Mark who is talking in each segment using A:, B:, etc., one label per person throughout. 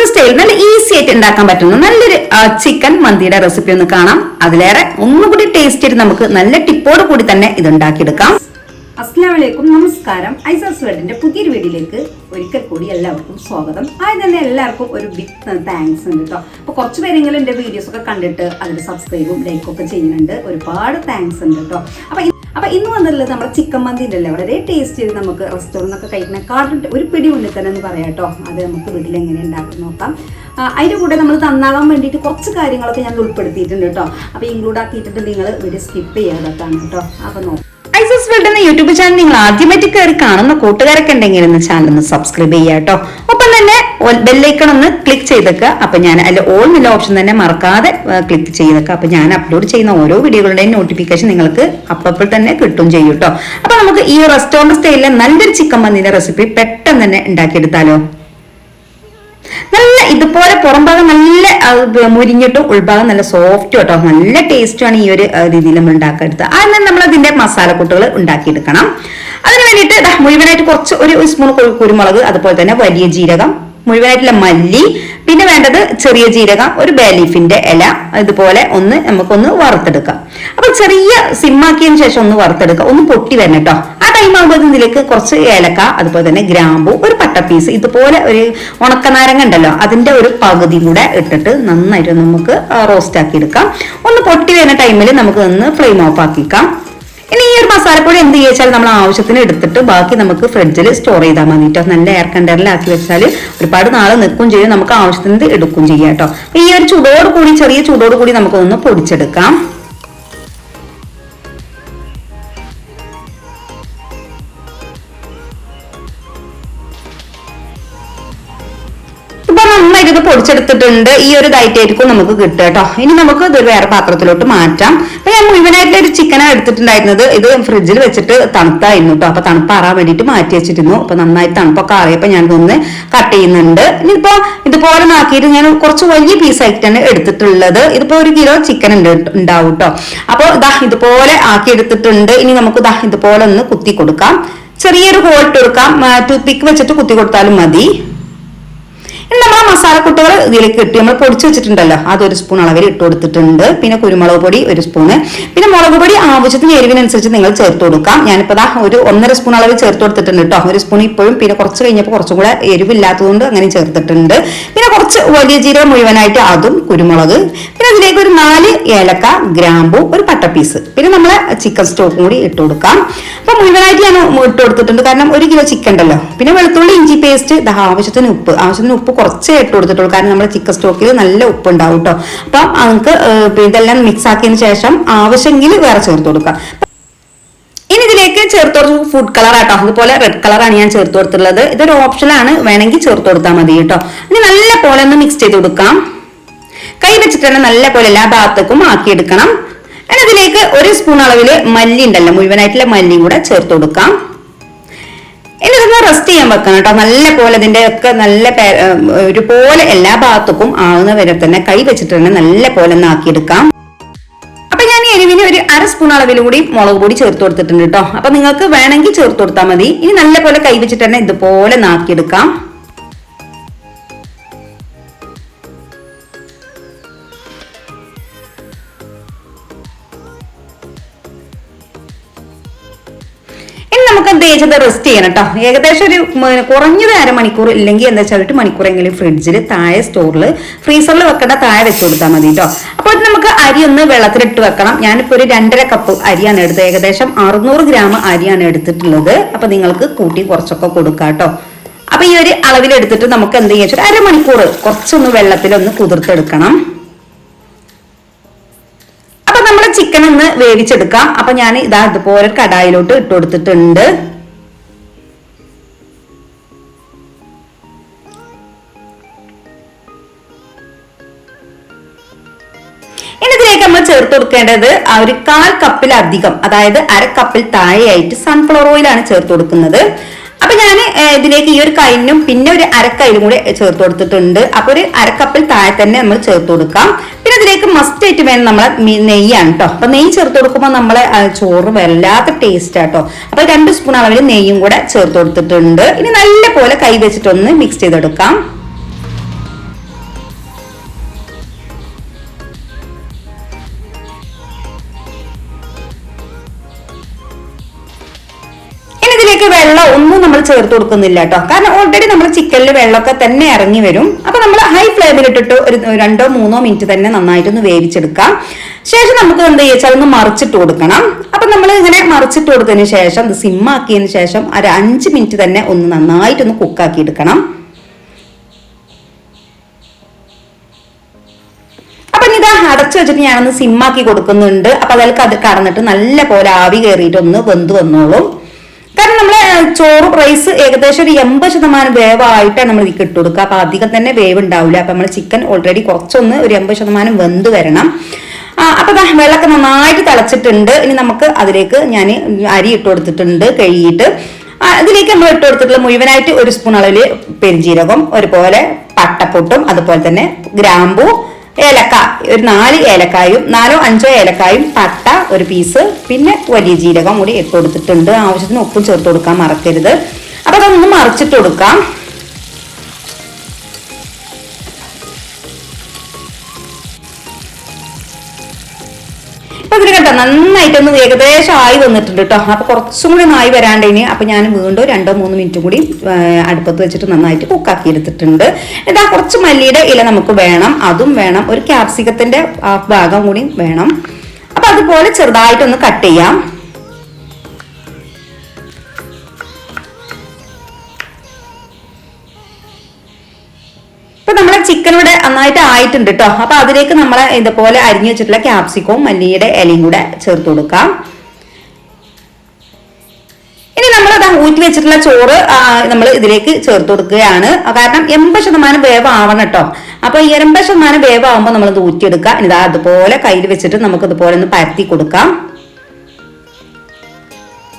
A: Restaurant style നല്ല easy ആയിട്ട് ഉണ്ടാക്കാൻ പറ്റുന്ന നല്ലൊരു ചിക്കൻ മന്തിയുടെ റെസിപ്പി ഒന്ന് കാണാം. അതിലേറെ ഒന്നും കൂടി ടേസ്റ്റ് ചെയ്ത് നമുക്ക് നല്ല ടിപ്പോട് കൂടി തന്നെ ഇത് ഉണ്ടാക്കിയെടുക്കാം
B: അസ്ലാമലൈക്കും നമസ്കാരം. ഐസസ് വേൾഡിന്റെ പുതിയൊരു വീഡിയോയിലേക്ക് ഒരിക്കൽ കൂടി എല്ലാവർക്കും സ്വാഗതം. ആദ്യം തന്നെ എല്ലാവർക്കും ഒരു ബിഗ് താങ്ക്സ് ഉണ്ട് കേട്ടോ അപ്പൊ കുറച്ച് പേരെങ്കിലും എന്റെ വീഡിയോസ് ഒക്കെ കണ്ടിട്ട് അതിൽ സബ്സ്ക്രൈബും ലൈക്കും ഒക്കെ ചെയ്യുന്നുണ്ട്. ഒരുപാട് താങ്ക്സ് ഉണ്ട് കേട്ടോ അപ്പൊ ഇ- അപ്പൊ ഇന്ന് വന്നിട്ടുള്ളത് നമ്മുടെ ചിക്കൻ മന്തി ഉണ്ടല്ലേ വളരെ ടേസ്റ്റ് ചെയ്ത് നമുക്ക് റെസ്റ്റോറന്റ് ഒക്കെ കാർട്ടിന്റെ ഒരു പിടി ഉണ്ടി തന്നെ എന്ന് പറയാം കേട്ടോ. അത് നമുക്ക് വീട്ടിൽ എങ്ങനെ ഉണ്ടാക്കി നോക്കാം. അതിന്റെ കൂടെ നമ്മൾ തന്നാകാൻ വേണ്ടിയിട്ട് കുറച്ച് കാര്യങ്ങളൊക്കെ ഞാൻ ഉൾപ്പെടുത്തിയിട്ടുണ്ട് കേട്ടോ. അപ്പൊ ഇൻക്ലൂഡ് ആക്കിയിട്ടുണ്ട് നിങ്ങൾ വീഡിയോ സ്കിപ്പ് ചെയ്യാതൊക്കെയാണ് കേട്ടോ. അപ്പൊ നോക്കാം
A: ഐസസ് വേൾഡ് എന്ന യൂട്യൂബ് ചാനൽ നിങ്ങൾ ആദ്യമായിട്ട് കയറി കാണുന്ന കൂട്ടുകാരൊക്കെ ഉണ്ടെങ്കിൽ ചാനൽ ഒന്ന് സബ്സ്ക്രൈബ് ചെയ്യാം കേട്ടോ. ഒപ്പം തന്നെ ബെല്ലൈക്കൺ ഒന്ന് ക്ലിക്ക് ചെയ്തേക്കുക അപ്പൊ ഞാൻ അതിൽ ഓൾ എന്നുള്ള ഓപ്ഷൻ തന്നെ മറക്കാതെ ക്ലിക്ക് ചെയ്തേക്കുക അപ്പൊ ഞാൻ അപ്ലോഡ് ചെയ്യുന്ന ഓരോ വീഡിയോകളുടെയും നോട്ടിഫിക്കേഷൻ നിങ്ങൾക്ക് അപ്പപ്പോൾ തന്നെ കിട്ടും ചെയ്യും കേട്ടോ. നമുക്ക് ഈ റെസ്റ്റോറന്റ് സ്റ്റൈലിലെ നല്ലൊരു ചിക്കൻ മന്തിന്റെ റെസിപ്പി പെട്ടെന്ന് തന്നെ ഉണ്ടാക്കിയെടുത്താലോ? നല്ല ഇതുപോലെ പുറം ഭാഗം നല്ല മുരിഞ്ഞിട്ടും ഉൾഭാഗം നല്ല സോഫ്റ്റ് കേട്ടോ. നല്ല ടേസ്റ്റുമാണ് ഈ ഒരു രീതിയിൽ നമ്മൾ ഉണ്ടാക്കിയെടുത്തത്. അതിന് നമ്മൾ അതിന്റെ മസാലക്കൂട്ടുകൾ ഉണ്ടാക്കിയെടുക്കണം. അതിന് വേണ്ടിയിട്ട് മുഴുവനായിട്ട് കുറച്ച് ഒരു സ്പൂൺ കുരുമുളക് അതുപോലെ തന്നെ വലിയ ജീരകം മുഴുവനായിട്ടുള്ള മല്ലി പിന്നെ വേണ്ടത് ചെറിയ ജീരകം ഒരു ബേലീഫിന്റെ ഇല ഇതുപോലെ ഒന്ന് നമുക്കൊന്ന് വറുത്തെടുക്കാം. അപ്പൊ ചെറിയ സിമ്മാക്കിയതിന് ശേഷം ഒന്ന് വറുത്തെടുക്കുക ഒന്ന് പൊട്ടി വരണം കേട്ടോ. ആ ടൈം ആകുമ്പോൾ ഇതിലേക്ക് കുറച്ച് ഏലക്ക അതുപോലെ തന്നെ ഗ്രാമ്പു ഒരു പട്ട പീസ് ഇതുപോലെ ഒരു ഉണക്കനാരങ്ങ ഉണ്ടല്ലോ അതിന്റെ ഒരു പകുതി കൂടെ ഇട്ടിട്ട് നന്നായിട്ട് നമുക്ക് റോസ്റ്റ് ആക്കി എടുക്കാം ഒന്ന് പൊട്ടി വരുന്ന ടൈമിൽ നമുക്ക് ഒന്ന് ഫ്ലെയിം ഓഫ് ആക്കിക്കാം. ഇനി ഈ ഒരു മസാലപ്പൊടി എന്ത് ചോദിച്ചാൽ നമ്മൾ ആവശ്യത്തിന് എടുത്തിട്ട് ബാക്കി നമുക്ക് ഫ്രിഡ്ജിൽ സ്റ്റോർ ചെയ്താൽ മതി കേട്ടോ നല്ല എയർ കണ്ടെയ്നറിലാക്കി വെച്ചാൽ ഒരുപാട് നാൾ നിൽക്കും ചെയ്യും. നമുക്ക് ആവശ്യത്തിന് എടുക്കും ചെയ്യാം കേട്ടോ ഈ ഒരു ചൂടോട് കൂടി ചെറിയ ചൂടോട് കൂടി നമുക്കൊന്ന് പൊടിച്ചെടുക്കാം. പൊടിച്ചെടുത്തിട്ടുണ്ട് ഈ ഒരു ഇതായിട്ടായിരിക്കും നമുക്ക് കിട്ടുക കേട്ടോ ഇനി നമുക്ക് ഇത് വേറെ പാത്രത്തിലോട്ട് മാറ്റാം. അപ്പൊ ഞാൻ മുഴുവനായിട്ട് ഒരു ചിക്കനാണ് എടുത്തിട്ടുണ്ടായിരുന്നത് ഇത് ഫ്രിഡ്ജിൽ വെച്ചിട്ട് തണുത്തായിരുന്നു കേട്ടോ അപ്പൊ തണുപ്പാറാൻ വേണ്ടിയിട്ട് മാറ്റി വെച്ചിരുന്നു. അപ്പൊ നന്നായി തണുപ്പൊക്കെ അറിയപ്പോ ഞാൻ ഇതൊന്ന് കട്ട് ചെയ്യുന്നുണ്ട്. ഇനിയിപ്പോ ഇതുപോലെ ആക്കിയിട്ട് ഞാൻ കുറച്ച് വലിയ പീസായിട്ടാണ് എടുത്തിട്ടുള്ളത്. ഇതിപ്പോ ഒരു കിലോ ചിക്കൻ ഉണ്ട് ഉണ്ടാവും കേട്ടോ അപ്പൊ ഇതാ ഇതുപോലെ ആക്കി എടുത്തിട്ടുണ്ട്. ഇനി നമുക്ക് ഇതാ ഇതുപോലെ ഒന്ന് കുത്തി കൊടുക്കാം. ചെറിയൊരു ഹോൾ ഇട്ട് കൊടുക്കാം. ടൂത്ത് പിക്ക് വെച്ചിട്ട് കുത്തി കൊടുത്താലും മതി. നമ്മൾ ഇതിലേക്ക് ഇട്ട് നമ്മൾ പൊടിച്ചു വെച്ചിട്ടുണ്ടല്ലോ. അത് ഒരു സ്പൂൺ അളവിൽ ഇട്ട് കൊടുത്തിട്ടുണ്ട്. പിന്നെ കുരുമുളക് പൊടി ഒരു സ്പൂണ് പിന്നെ മുളക് പൊടി ആവശ്യത്തിന് എരിവിനനുസരിച്ച് നിങ്ങൾ ചേർത്ത് കൊടുക്കാം. ഞാനിപ്പോൾ ദാ ഒരു ഒന്നര സ്പൂൺ അളവിൽ ചേർത്ത് കൊടുത്തിട്ടുണ്ട് കേട്ടോ ഒരു സ്പൂൺ ഇപ്പോഴും. പിന്നെ കുറച്ച് കഴിഞ്ഞപ്പോൾ കുറച്ചും കൂടെ എരിവില്ലാത്തതുകൊണ്ട് അങ്ങനെ ചേർത്തിട്ടുണ്ട്. പിന്നെ കുറച്ച് വലിയ ജീരകം മുഴുവനായിട്ട് അതും കുരുമുളക്. പിന്നെ അതിലേക്ക് ഒരു നാല് ഏലക്ക ഗ്രാമ്പു ഒരു പട്ട പീസ് പിന്നെ നമ്മൾ ചിക്കൻ സ്റ്റോക്കും കൂടി ഇട്ട് കൊടുക്കാം. അപ്പൊ മുഴുവനായിട്ട് ഞാൻ ഇട്ട് കൊടുത്തിട്ടുണ്ട്. കാരണം ഒരു കിലോ ചിക്കൻ ഉണ്ടല്ലോ. പിന്നെ വെളുത്തുള്ളി ഇഞ്ചി പേസ്റ്റ് ആവശ്യത്തിന് ഉപ്പ്. ആവശ്യത്തിന് ഉപ്പ് കുറച്ചേ ഇട്ട് കൊടുത്തിട്ടുള്ളൂ. കാരണം നമ്മുടെ ചിക്കൻ സ്റ്റോക്കിൽ നല്ല ഉപ്പ് ഉണ്ടാവും കേട്ടോ അപ്പം നമുക്ക് ഇതെല്ലാം മിക്സ് ആക്കിയതിന് ശേഷം ആവശ്യമെങ്കിൽ വേറെ ചേർത്ത് കൊടുക്കാം. ഇനി ഇതിലേക്ക് ചേർത്ത് കൊടുത്ത ഫുഡ് കളർ ആട്ടോ. അതുപോലെ റെഡ് കളറാണ് ഞാൻ ചേർത്ത് കൊടുത്തിട്ടുള്ളത്. ഇതൊരു ഓപ്ഷനാണ് വേണമെങ്കിൽ ചേർത്ത് കൊടുത്താൽ മതി കേട്ടോ ഇനി നല്ല പോലെ ഒന്ന് മിക്സ് ചെയ്ത് കൊടുക്കാം. കൈ വെച്ചിട്ട് തന്നെ നല്ല പോലെ എല്ലാ ഭാഗത്തേക്കും ആക്കിയെടുക്കണം. ഇനി ഇതിലേക്ക് ഒരു സ്പൂൺ അളവിൽ മല്ലി ഉണ്ടല്ലോ. മുഴുവനായിട്ടുള്ള മല്ലിയും കൂടെ ചേർത്ത് കൊടുക്കാം. ഇതൊന്ന് റെസ്റ്റ് ചെയ്യാൻ വെക്കണം കേട്ടോ. നല്ല പോലെ ഇതിന്റെ ഒക്കെ നല്ല ഒരു പോലെ ഒരുപോലെ എല്ലാ ഭാഗത്തും ആവുന്ന വരെ തന്നെ കൈ വെച്ചിട്ട് തന്നെ നല്ല പോലെ ഒന്ന് ആക്കിയെടുക്കാം. അപ്പൊ ഞാൻ എരിവിന് ഒരു അര സ്പൂൺ അളവിൽ കൂടി മുളക് പൊടി ചേർത്ത് കൊടുത്തിട്ടുണ്ട് കേട്ടോ. അപ്പൊ നിങ്ങൾക്ക് വേണമെങ്കിൽ ചേർത്ത് കൊടുത്താൽ മതി. ഇനി നല്ല പോലെ കൈ വെച്ചിട്ട് തന്നെ ഇതുപോലെ നാക്കിയെടുക്കാം നമുക്ക് റെസ്റ്റ് ചെയ്യണം കേട്ടോ ഏകദേശം ഒരു കുറഞ്ഞത് അരമണിക്കൂർ ഇല്ലെങ്കിൽ എന്താ വെച്ചാൽ ഒരു മണിക്കൂറെങ്കിലും ഫ്രിഡ്ജിൽ താഴെ സ്റ്റോറിൽ ഫ്രീസറിൽ വെക്കേണ്ട താഴെ വെച്ച് കൊടുത്താൽ മതി കേട്ടോ അപ്പോൾ നമുക്ക് അരി ഒന്ന് വെള്ളത്തിലിട്ട് വെക്കണം. ഞാനിപ്പോൾ ഒരു രണ്ടര കപ്പ് അരിയാണ് എടുത്തത്. ഏകദേശം അറുന്നൂറ് ഗ്രാം അരിയാണ് എടുത്തിട്ടുള്ളത്. അപ്പോൾ നിങ്ങൾക്ക് കൂട്ടി കുറച്ചൊക്കെ കൊടുക്കാം കേട്ടോ അപ്പൊ ഈ ഒരു അളവിലെടുത്തിട്ട് നമുക്ക് എന്ത് ചെയ്യാൻ വെച്ചാൽ അരമണിക്കൂർ കുറച്ചൊന്ന് വെള്ളത്തിലൊന്ന് കുതിർത്തെടുക്കണം. നമ്മൾ ചിക്കൻ ഒന്ന് വേവിച്ചെടുക്കാം. അപ്പൊ ഞാൻ ഇതാ ഇതുപോലെ കടായിലോട്ട് ഇട്ട് കൊടുത്തിട്ടുണ്ട്. ചേർത്ത് കൊടുക്കേണ്ടത് ആ ഒരു കാൽ കപ്പിലധികം അതായത് അര കപ്പിൽ താഴെയായിട്ട് സൺഫ്ലവർ ഓയിലാണ് ചേർത്ത് കൊടുക്കുന്നത്. അപ്പൊ ഞാൻ ഇതിലേക്ക് ഈ ഒരു കൈനും പിന്നെ ഒരു അരക്കൈലും കൂടെ ചേർത്ത് കൊടുത്തിട്ടുണ്ട്. അപ്പൊ ഒരു അരക്കപ്പിൽ താഴെ തന്നെ നമ്മൾ ചേർത്ത് കൊടുക്കാം. പിന്നെ ഇതിലേക്ക് മസ്റ്റ് ആയിട്ട് വേണം നമ്മളെ നെയ്യാണ് കേട്ടോ അപ്പൊ നെയ്യ് ചേർത്ത് കൊടുക്കുമ്പോൾ നമ്മളെ ചോറ് വല്ലാത്ത ടേസ്റ്റ് ആട്ടോ അപ്പൊ രണ്ട് സ്പൂൺ അളവിൽ നെയ്യും കൂടെ ചേർത്ത് കൊടുത്തിട്ടുണ്ട്. ഇനി നല്ല പോലെ കൈ വെച്ചിട്ടൊന്ന് മിക്സ് ചെയ്തെടുക്കാം. വെള്ളം ഒന്നും നമ്മൾ ചേർത്ത് കൊടുക്കുന്നില്ല കേട്ടോ. കാരണം ഓൾറെഡി നമ്മൾ ചിക്കനിൽ വെള്ളമൊക്കെ തന്നെ ഇറങ്ങി വരും. അപ്പൊ നമ്മൾ ഹൈ ഫ്ലെയിമിൽ ഇട്ടിട്ട് ഒരു രണ്ടോ മൂന്നോ മിനിറ്റ് തന്നെ നന്നായിട്ടൊന്ന് വേവിച്ചെടുക്കാം. ശേഷം നമുക്ക് എന്ത് ചെയ്യാച്ചാൽ ഒന്ന് മറിച്ചിട്ട് കൊടുക്കണം. അപ്പൊ നമ്മൾ ഇങ്ങനെ മറിച്ചിട്ട് കൊടുത്തതിന് ശേഷം സിമ്മാക്കിയതിന് ശേഷം ഒരു അഞ്ച് മിനിറ്റ് തന്നെ ഒന്ന് നന്നായിട്ടൊന്ന് കുക്കാക്കി എടുക്കണം. അടച്ചു വെച്ചിട്ട് ഞാനൊന്ന് സിമ്മാക്കി കൊടുക്കുന്നുണ്ട്. അപ്പൊ അതിൽ അത് കടന്നിട്ട് നല്ല പോലെ ആവി കയറിയിട്ട് ഒന്ന് വെന്ത് വന്നോളും. കാരണം നമ്മളെ ചോറ് റൈസ് ഏകദേശം ഒരു എൺപത് ശതമാനം വേവായിട്ടാണ് നമ്മൾ ഇതിക്ക് ഇട്ട് കൊടുക്കുക. അപ്പൊ അധികം തന്നെ വേവ് ഉണ്ടാവില്ല അപ്പൊ നമ്മൾ ചിക്കൻ ഓൾറെഡി കുറച്ചൊന്ന് ഒരു എൺപത് ശതമാനം വെന്ത് വരണം. അപ്പൊ വെള്ളമൊക്കെ നന്നായിട്ട് തിളച്ചിട്ടുണ്ട്. ഇനി നമുക്ക് അതിലേക്ക് ഞാൻ അരി ഇട്ട് കൊടുത്തിട്ടുണ്ട് കഴുകിയിട്ട്. അതിലേക്ക് നമ്മൾ ഇട്ട് കൊടുത്തിട്ടുള്ള മുഴുവനായിട്ട് ഒരു സ്പൂൺ അളവിൽ പെരുംജീരകം ഒരുപോലെ പട്ടപ്പൊട്ടും അതുപോലെ തന്നെ ഗ്രാമ്പു ഏലക്ക ഒരു നാല് ഏലക്കായും നാലോ അഞ്ചോ ഏലക്കായും പട്ട ഒരു പീസ് പിന്നെ വലിയ ജീരകം കൂടി ഇട്ട് കൊടുത്തിട്ടുണ്ട്. ആവശ്യത്തിന് ഉപ്പും ചേർത്ത് കൊടുക്കാൻ മറക്കരുത്. അപ്പൊ അതൊന്ന് മറിച്ചിട്ട് കൊടുക്കാം. കേട്ടോ നന്നായിട്ടൊന്ന് ഏകദേശം ആയി വന്നിട്ടുണ്ട് കേട്ടോ. അപ്പൊ കുറച്ചും കൂടി നായി ആയി വരാണ്ട് ഇനി അപ്പൊ ഞാൻ വീണ്ടും രണ്ടോ മൂന്ന് മിനിറ്റും കൂടി അടുപ്പത്ത് വെച്ചിട്ട് നന്നായിട്ട് കുക്കാക്കി എടുത്തിട്ടുണ്ട്. ഇതാ കുറച്ച് മല്ലിയുടെ ഇല നമുക്ക് വേണം. അതും വേണം. ഒരു ക്യാപ്സിക്കത്തിന്റെ ഭാഗം കൂടി വേണം. അപ്പൊ അതുപോലെ ചെറുതായിട്ടൊന്ന് കട്ട് ചെയ്യാം. ഇപ്പൊ നമ്മളെ ചിക്കൻ ഇവിടെ നന്നായിട്ട് ആയിട്ടുണ്ട് കേട്ടോ അപ്പൊ അതിലേക്ക് നമ്മൾ ഇതുപോലെ അരിഞ്ഞു വെച്ചിട്ടുള്ള ക്യാപ്സിക്കവും മല്ലിയുടെ ഇലയും കൂടെ ചേർത്ത് കൊടുക്കാം. ഇനി നമ്മൾ അത് ഊറ്റി വെച്ചിട്ടുള്ള ചോറ് നമ്മൾ ഇതിലേക്ക് ചേർത്ത് കൊടുക്കുകയാണ്. കാരണം എൺപത് ശതമാനം വേവ് ആവണം കേട്ടോ അപ്പൊ ഈ എൺപത് ശതമാനം വേവ് ആവുമ്പോൾ നമ്മൾ ഇത് ഊറ്റിയെടുക്കുക. ഇനി ഇതാ അതുപോലെ കയ്യിൽ വെച്ചിട്ട് നമുക്ക് ഇതുപോലെ ഒന്ന് പരത്തി കൊടുക്കാം.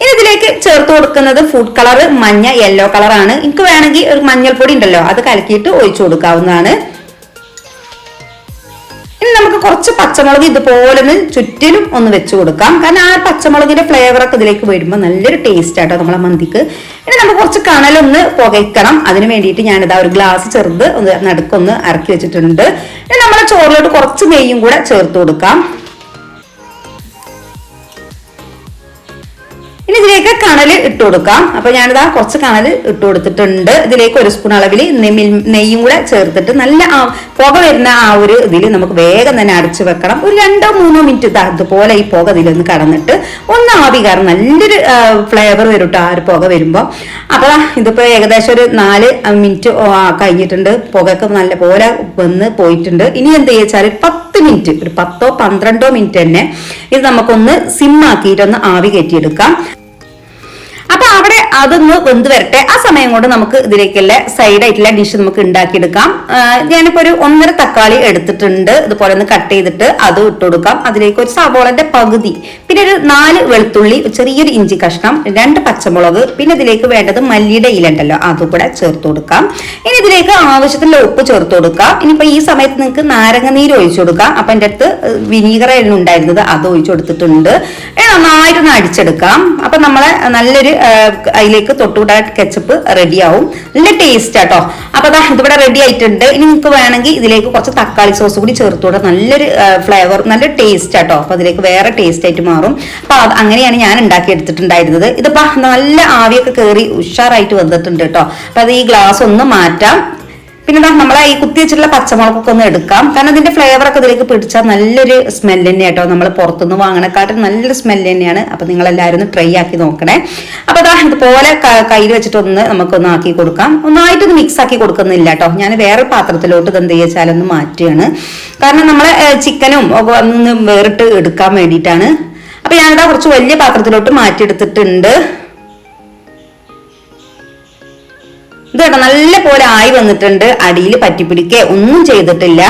A: ഇനി ഇതിലേക്ക് ചേർത്ത് കൊടുക്കുന്നത് ഫുഡ് കളർ മഞ്ഞ യെല്ലോ കളറാണ് എനിക്ക് വേണമെങ്കിൽ ഒരു മഞ്ഞൾപ്പൊടി ഉണ്ടല്ലോ അത് കലക്കിയിട്ട് ഒഴിച്ചു കൊടുക്കാവുന്നതാണ്. ഇനി നമുക്ക് കുറച്ച് പച്ചമുളക് ഇതുപോലെ ഒന്ന് ചുറ്റിലും ഒന്ന് വെച്ച് കൊടുക്കാം. കാരണം ആ പച്ചമുളകിന്റെ ഫ്ലേവർ ഒക്കെ ഇതിലേക്ക് വരുമ്പോൾ നല്ലൊരു ടേസ്റ്റ് ആട്ടോ നമ്മളെ മന്തിക്ക്. ഇനി നമുക്ക് കുറച്ച് കണലൊന്ന് പുകയ്ക്കണം. അതിന് വേണ്ടിയിട്ട് ഞാനിതാ ഒരു ഗ്ലാസ് ചെറുത് ഒന്ന് നടുക്കൊന്ന് ഇറക്കി വെച്ചിട്ടുണ്ട്. ഇനി നമ്മളെ ചോറിലോട്ട് കുറച്ച് നെയ്യും കൂടെ ചേർത്ത് കൊടുക്കാം. ഇനി ഇതിലേക്ക് കണൽ ഇട്ട് കൊടുക്കാം. അപ്പൊ ഞാനിതാ കുറച്ച് കണൽ ഇട്ട് കൊടുത്തിട്ടുണ്ട്. ഇതിലേക്ക് ഒരു സ്പൂൺ അളവിൽ നെയ്യും കൂടെ ചേർത്തിട്ട് നല്ല പുക വരുന്ന ആ ഒരു ഇതിൽ നമുക്ക് വേഗം തന്നെ അടച്ചു വെക്കണം. ഒരു രണ്ടോ മൂന്നോ മിനിറ്റ് ഇതാ ഇതുപോലെ ഈ പുക ഇതിലൊന്ന് കടന്നിട്ട് ഒന്ന് ആവി കാരണം നല്ലൊരു ഫ്ലേവർ വരും കേട്ടോ ആ ഒരു പുക വരുമ്പോൾ അപ്പൊ ഇതിപ്പോൾ ഇതിപ്പോ ഏകദേശം ഒരു നാല് മിനിറ്റ് കഴിഞ്ഞിട്ടുണ്ട്. പുകയൊക്കെ നല്ല പോലെ വന്ന് പോയിട്ടുണ്ട്. ഇനി എന്ത് ഒരു പത്ത് മിനിറ്റ് ഒരു പത്തോ പന്ത്രണ്ടോ മിനിറ്റ് തന്നെ ഇത് നമുക്കൊന്ന് സിമ്മാക്കിയിട്ടൊന്ന് ആവി കയറ്റിയെടുക്കാം. അപ്പൊ അവിടെ അതൊന്ന് വെന്ത് വരട്ടെ ആ സമയം കൊണ്ട് നമുക്ക് ഇതിലേക്കുള്ള സൈഡ് ആയിട്ടുള്ള ഡിഷ് നമുക്ക് ഉണ്ടാക്കിയെടുക്കാം. ഞാനിപ്പോ ഒരു ഒന്നര തക്കാളി എടുത്തിട്ടുണ്ട്. ഇതുപോലെ ഒന്ന് കട്ട് ചെയ്തിട്ട് അത് ഇട്ട് കൊടുക്കാം. അതിലേക്ക് ഒരു സവോളന്റെ പകുതി പിന്നെ ഒരു നാല് വെളുത്തുള്ളി ചെറിയൊരു ഇഞ്ചി കഷ്ണം രണ്ട് പച്ചമുളക് പിന്നെ ഇതിലേക്ക് വേണ്ടത് മല്ലിയുടെ ഇല ഉണ്ടല്ലോ അതും കൂടെ ചേർത്ത് കൊടുക്കാം. ഇനി ഇതിലേക്ക് ആവശ്യത്തിനുള്ള ഉപ്പ് ചേർത്ത് കൊടുക്കാം. ഇനിയിപ്പോ ഈ സമയത്ത് നിങ്ങൾക്ക് നാരങ്ങ നീര് ഒഴിച്ചു കൊടുക്കാം. അപ്പൊ എന്റെ അടുത്ത് എണ്ണ ഉണ്ടായിരുന്നത് അത് ഒഴിച്ചു കൊടുത്തിട്ടുണ്ട്. നന്നായിട്ടൊന്ന് അടിച്ചെടുക്കാം. അപ്പൊ നമ്മളെ നല്ലൊരു അതിലേക്ക് തൊട്ടുകൂടാ കെച്ചപ്പ് റെഡിയാവും നല്ല ടേസ്റ്റ് ആട്ടോ. അപ്പൊ അതാ ഇതിവിടെ റെഡി ആയിട്ടുണ്ട്. ഇനി നിങ്ങൾക്ക് വേണമെങ്കിൽ ഇതിലേക്ക് കുറച്ച് തക്കാളി സോസ് കൂടി ചേർത്തുകൂടെ. നല്ലൊരു ഫ്ലേവർ നല്ല ടേസ്റ്റ് ആട്ടോ. അപ്പൊ അതിലേക്ക് വേറെ ടേസ്റ്റ് ആയിട്ട് മാറും. അപ്പൊ അത് അങ്ങനെയാണ് ഞാൻ ഉണ്ടാക്കി എടുത്തിട്ടുണ്ടായിരുന്നത് ഇതിപ്പോ നല്ല ആവിയൊക്കെ കയറി ഉഷാറായിട്ട് വന്നിട്ടുണ്ട് കേട്ടോ. അപ്പൊ അത് ഈ ഗ്ലാസ് ഒന്ന് മാറ്റാം. പിന്നെ ദാ നമ്മളെ ഈ കുത്തി വെച്ചിട്ടുള്ള പച്ചമുളകൊക്കെ ഒന്ന് എടുക്കാം. കാരണം ഇതിന്റെ ഫ്ലേവർ ഒക്കെ ഇതിലേക്ക് പിടിച്ചാൽ നല്ലൊരു സ്മെൽ തന്നെ കേട്ടോ നമ്മൾ പുറത്തുനിന്ന് വാങ്ങണക്കാട്ടും നല്ലൊരു സ്മെൽ തന്നെയാണ്. അപ്പൊ നിങ്ങൾ എല്ലാവരും ഒന്ന് ട്രൈ ആക്കി നോക്കണേ. അപ്പൊ അതാ ഇതുപോലെ കയ്യിൽ വെച്ചിട്ട് ഒന്ന് നമുക്കൊന്ന് ആക്കി കൊടുക്കാം. ഒന്നായിട്ട് ഇത് മിക്സ് ആക്കി കൊടുക്കുന്നില്ല കേട്ടോ ഞാൻ വേറെ പാത്രത്തിലോട്ട് ഇത് എന്ത് ചെയ്യാച്ചാൽ ഒന്ന് മാറ്റുകയാണ്. കാരണം നമ്മൾ ചിക്കനും ഒക്കെ ഒന്ന് വേറിട്ട് എടുക്കാൻ വേണ്ടിയിട്ടാണ്. അപ്പൊ ഞാനിതാ കുറച്ച് വലിയ പാത്രത്തിലോട്ട് മാറ്റിയെടുത്തിട്ടുണ്ട്. ഇത് കേട്ടോ നല്ല പോലെ ആയി വന്നിട്ടുണ്ട്. അടിയിൽ പറ്റിപ്പിടിക്കുക ഒന്നും ചെയ്തിട്ടില്ല.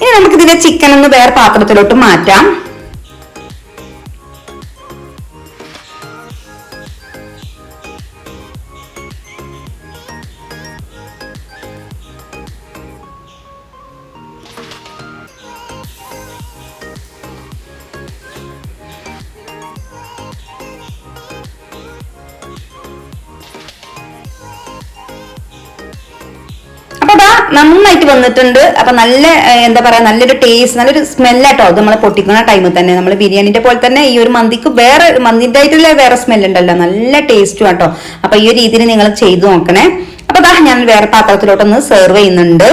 A: ഇനി നമുക്ക് ഇതിന്റെ ചിക്കൻ ഒന്ന് വേറെ പാത്രത്തിലോട്ട് മാറ്റാം. നന്നായിട്ട് വന്നിട്ടുണ്ട്. അപ്പൊ നല്ല എന്താ പറയാ നല്ലൊരു ടേസ്റ്റ് നല്ലൊരു സ്മെല്ലാട്ടോ അത് നമ്മൾ പൊട്ടിക്കുന്ന ടൈമിൽ തന്നെ. നമ്മൾ ബിരിയാണിന്റെ പോലെ തന്നെ ഈ ഒരു മന്തിക്ക് വേറെ മന്തിന്റെ ആയിട്ടുള്ള വേറെ സ്മെല്ലുണ്ടല്ലോ നല്ല ടേസ്റ്റും ആട്ടോ. അപ്പൊ ഈ ഒരു രീതിയിൽ നിങ്ങൾ ചെയ്തു നോക്കണേ. അപ്പൊ ഞാൻ വേറെ പാത്രത്തിലോട്ടൊന്ന് സെർവ് ചെയ്യുന്നുണ്ട്.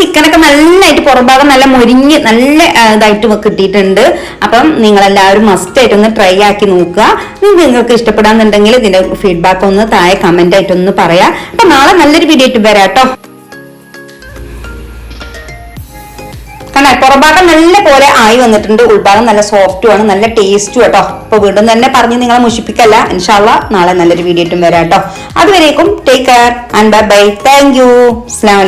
A: ചിക്കനൊക്കെ നല്ലതായിട്ട് പുറംഭാഗം നല്ല മുരിഞ്ഞ് നല്ല ഇതായിട്ട് കിട്ടിയിട്ടുണ്ട്. അപ്പം നിങ്ങൾ എല്ലാവരും മസ്റ്റ് ആയിട്ട് ഒന്ന് ട്രൈ ആക്കി നോക്കുക. നിങ്ങൾക്ക് ഇഷ്ടപ്പെടാന്നുണ്ടെങ്കിൽ ഇതിന്റെ ഫീഡ്ബാക്ക് ഒന്ന് താഴെ കമന്റ് ആയിട്ട് ഒന്ന് പറയാ. അപ്പൊ നാളെ നല്ലൊരു വീഡിയോ ആയിട്ട് വരാം കേട്ടോ. കാരണം പുറഭാഗം നല്ല പോലെ ആയി വന്നിട്ടുണ്ട്. ഉൾഭാഗം നല്ല സോഫ്റ്റും ആണ് നല്ല ടേസ്റ്റും കേട്ടോ അപ്പൊ വീണ്ടും തന്നെ പറഞ്ഞ് നിങ്ങളെ മുഷിപ്പിക്കല്ല. ഇൻഷാല്ല നാളെ നല്ലൊരു വീഡിയോ ആയിട്ടും വരാം കേട്ടോ. അതുവരേക്കും take care and bye bye thank you അസ്സാം